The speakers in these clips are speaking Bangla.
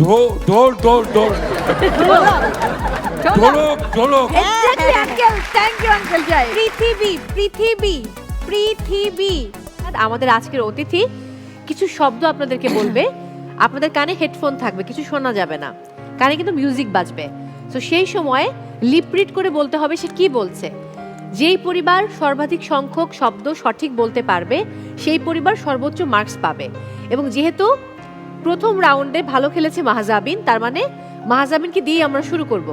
ঢোল ঢোল ঢোল ঢোল। ঢোলক ঢোলক। Exactly uncle thank you uncle জয় পৃথিবী পৃথিবী পৃথিবী। আমাদের আজকের অতিথি কিছু শব্দ আপনাদেরকে বলবে। আপনাদের কানে হেডফোন থাকবে কিছু শোনা যাবে না। কানে কিন্তু মিউজিক বাজবে। তো সেই সময় লিপ রিড করে বলতে হবে সে কি বলছে। যেই পরিবার সর্বাধিক সংখ্যক শব্দ সঠিক বলতে পারবে সেই পরিবার সর্বোচ্চ মার্কস পাবে। এবং যেহেতু প্রথম রাউন্ডে ভালো খেলেছে মাহাজাবিন তার মানে মাহাজাবিনকে দিয়ে আমরা শুরু করব।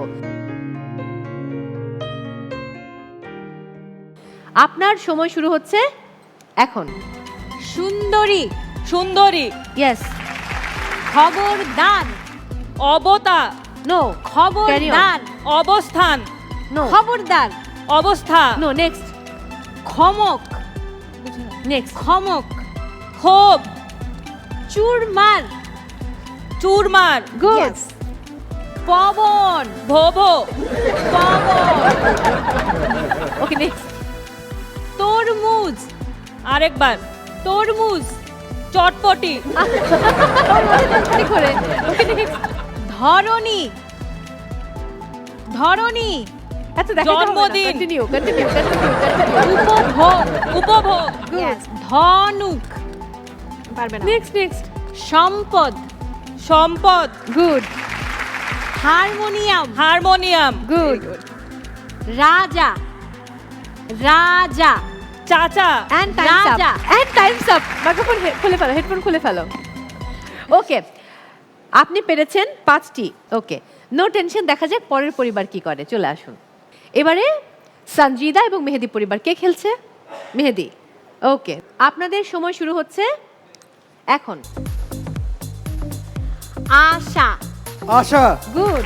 আপনার সময় শুরু হচ্ছে এখন। সুন্দরী সুন্দরী। ইয়েস খবরদার অবতা। নো খবর দান অবস্থান। নো খবরদার অবস্থা। নো নেক্সট খমক। নেক্সট খমক। ক্ষোভ। চুরমার। চুরমার। গুড পবন। ভোভো। পবন। ওকে নেক্সট তরমুজ। আরেকবার। তরমুজ। চটপটি। করে। ধরনী ধরনী আচ্ছা দেখা জন্মদিন। কন্টিনিউ কন্টিনিউ কন্টিনিউ কন্টিনিউ উপভোগ। ধনুক। পারবে না। নেক্সট নেক্সট সম্পদ। সম্পদ। গুড হারমোনিয়াম হারমোনিয়াম গুড রাজা রাজা চাচা এন্ড টাইমস আপ রাজা এন্ড টাইমস আপ মাইক্রোফোন খুলে ফেলো হেডফোন খুলে ফেলো। ওকে আপনি পেরেছেন পাঁচটি। ওকে নো টেনশন দেখা যাক পরের পরিবার কি করে। চলে আসুন। এবারে সঞ্জিদা এবং মেহেদি পরিবার কে খেলছে? মেহেদি। ওকে আপনাদের সময় শুরু হচ্ছে এখন। আশা। আশা। গুড।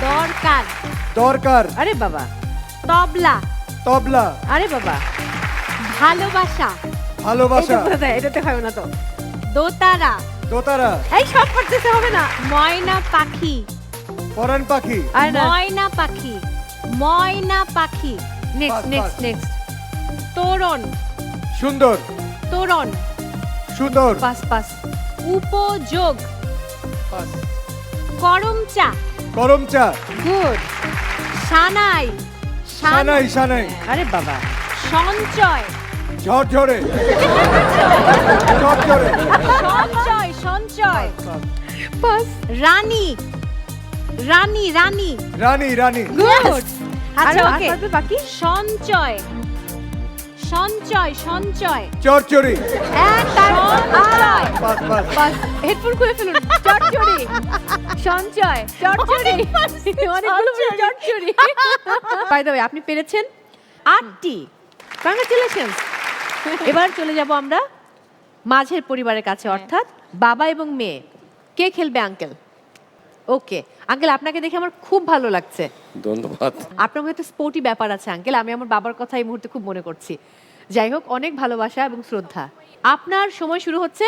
দরকার। দরকার। আরে বাবা তবলা। তবলা। আরে বাবা ভালোবাসা। ভালোবাসা। এটাতে হয় না তো। দোতারা। দোতারা। এই সব করতেছে হবে না। ময়না পাখি। পরাণ পাখি। আর ময়না পাখি। ময়না পাখি। নেক্সট নেক্সট নেক্সট তোরণ। সুন্দর। তোরণ। সুন্দর। পাস পাস উপযোগ। পাস। করমচা গরম চা। গুড। সানাই। সানাই সানাই। আরে বাবা। সঞ্চয়। ঝরঝরে। ঝরঝরে সঞ্চয় সঞ্চয়। পাস রানী। রানী রানী। রানী রানী। গুড আচ্ছা, আচ্ছা ওকে? বাকি? সঞ্চয়। সঞ্চয় সঞ্চয়। চরচরি বাস হেডফোন খুলে ফেলুন। চটচড়ি সঞ্চয় চটচড়ি অনেকগুলো চটচড়ি বাই দ্য আপনি পেরেছেন আটটি। কংগ্রেচুলেশনস এবার চলে যাব আমরা মাঝের পরিবারের কাছে অর্থাৎ বাবা এবং মেয়ে। কে খেলবে আঙ্কেল? ওকে আঙ্কেল আপনাকে দেখে আমার খুব ভালো লাগছে। ধন্যবাদ। আপনার মধ্যে স্পোর্টি ব্যাপার আছে আঙ্কেল আমি আমার বাবার কথা এই মুহূর্তে খুব মনে করছি। যাই হোক অনেক ভালোবাসা এবং শ্রদ্ধা। আপনার সময় শুরু হচ্ছে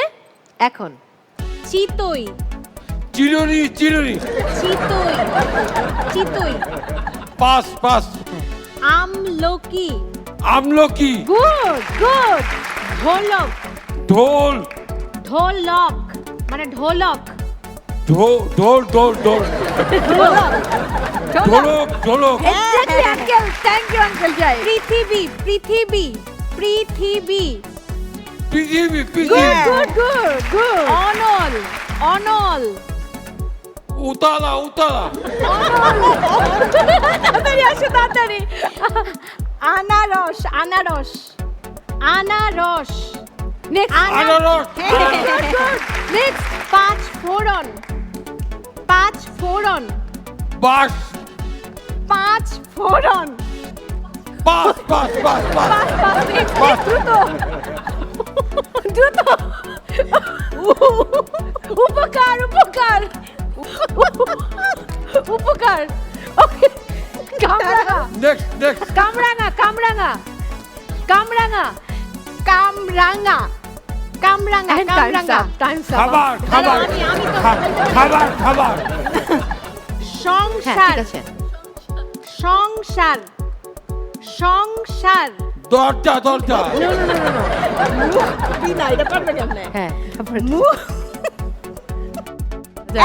এখন। চিতই। চিরুনি চিরুনি। চিতই। চিতই। Pass pass. আমলকি। আমলকি। গুড গুড ঢোলক। ঢোল। ঢোলক। মানে ঢোলক। ঢোল ঢোল ঢোল ঢোল। ঢোলক। ঢোলক ঢোলক exactly uncle thank you uncle জয় পৃথিবী পৃথিবী পৃথিবী। পৃথিবী পৃথিবী। গুড গুড গুড অনল অনল। উতালা উতালা। তাড়াতাড়ি আসো তাড়াতাড়ি। আনারস আনারস আনারস। নেক্সট আনারস। নেক্সট পাঁচ ফোড়ন। পাঁচ ফোড়ন। বাস পাঁচ ফোড়ন। পাস পাঁচ পাঁচ নেক্সট পাঁচ। দ্রুত। দ্রুত। উপকার উপকার। উপকার। ওকে। কামরাঙা। নেক্সট নেক্সট কামরাঙা কামরাঙা। কামরাঙা। কামরাঙা। কামরাঙা কামরাঙা। খাবার খাবার। আমি আমি তো খা- খাবার খাবার। সংসার। সংসার। সংসার। দরজা দরজা।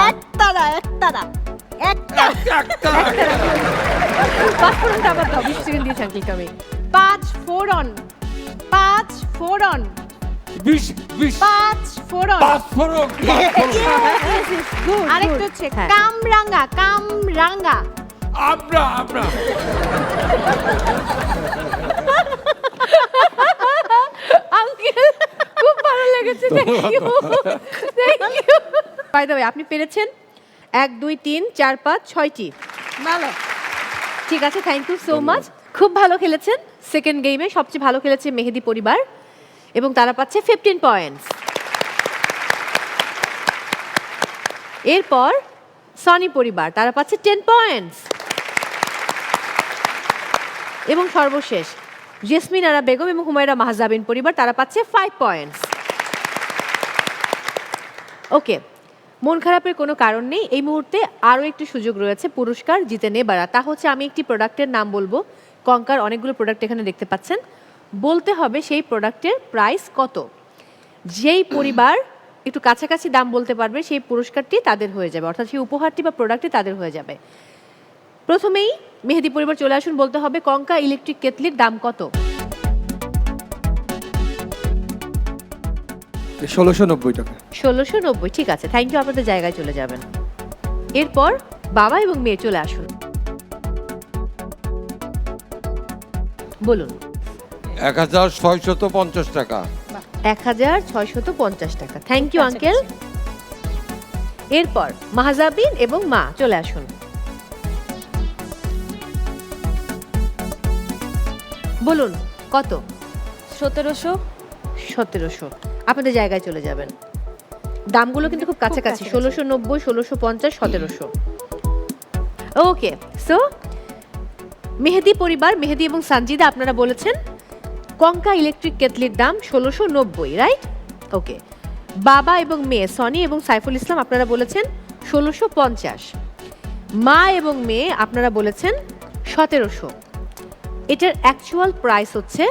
একতারা একতারা একটা। একটা পাঁচ ফোড়নটা আবার দাও বিশ সেকেন্ড দিয়েছে আঙ্কেলকে আমি পাঁচ ফোড়ন। পাঁচ ফোড়ন। বিশ বিশ। পাঁচ ফোড়ন। পাঁচ ফোড়ন। আরেকটা হচ্ছে। কামরাঙ্গা কামরাঙ্গা। আমরা আমরা। আঙ্কেল খুব ভালো লেগেছে thank you thank you by the আপনি পেরেছেন এক দুই তিন চার পাঁচ ছয়টি। ভালো। ঠিক আছে থ্যাংক ইউ সো মাচ খুব ভালো খেলেছেন সেকেন্ড গেমে সবচেয়ে ভালো খেলেছে মেহেদি পরিবার। এবং তারা পাচ্ছে ফিফটিন পয়েন্টস এরপর সনি পরিবার তারা পাচ্ছে টেন পয়েন্টস এবং সর্বশেষ, জেসমিন আরা বেগম এবং হুমায়রা মাহজাবিন পরিবার, তারা পাচ্ছে ফাইভ পয়েন্টস ওকে মন খারাপের কোনো কারণ নেই। এই মুহূর্তে আরও একটি সুযোগ রয়েছে, পুরস্কার জিতে নেবার। তা হচ্ছে, আমি একটি প্রোডাক্টের নাম বলব। কঙ্কার অনেকগুলো প্রোডাক্ট এখানে দেখতে পাচ্ছেন। বলতে হবে, সেই প্রোডাক্টের প্রাইস কত? যেই পরিবার একটু কাছাকাছি দাম বলতে পারবে, সেই পুরস্কারটি তাদের হয়ে যাবে। অর্থাৎ সেই উপহারটি বা প্রোডাক্টটি তাদের হয়ে যাবে। প্রথমেই মেহেদি পরিবার চলে আসুন বলতে হবে কঙ্কা ইলেকট্রিক কেতলির দাম কত? ষোলোশো নব্বই টাকা। ষোলোশো নব্বই ঠিক আছে থ্যাংক ইউ আপনাদের জায়গায় চলে যাবেন। এরপর বাবা এবং মেয়ে চলে আসুন। বলুন। এক হাজার ছয়শত পঞ্চাশ টাকা। এক হাজার ছয়শত পঞ্চাশ টাকা। থ্যাংক ইউ আঙ্কেল এরপর মাহাজাবিন এবং মা চলে আসুন। বলুন কত? সতেরোশো। সতেরোশো। আপনাদের জায়গায় চলে যাবেন। দামগুলো কিন্তু খুব কাছাকাছি। ষোলোশো নব্বই ষোলোশো পঞ্চাশ সতেরোশো। ওকে সো মেহেদি পরিবার মেহেদি এবং সানজিদা আপনারা বলেছেন কঙ্কা ইলেকট্রিক কেতলির দাম ষোলোশো নব্বই রাইট ওকে বাবা এবং মেয়ে সনি এবং সাইফুল ইসলাম আপনারা বলেছেন ষোলোশো পঞ্চাশ। মা এবং মেয়ে আপনারা বলেছেন সতেরোশো। এটার অ্যাকচুয়াল প্রাইস হচ্ছে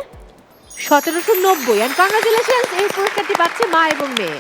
সতেরোশো নব্বই। অ্যান্ড কংগ্রাচুলেশন এই পুরস্কারটি পাচ্ছে মা এবং মেয়ে।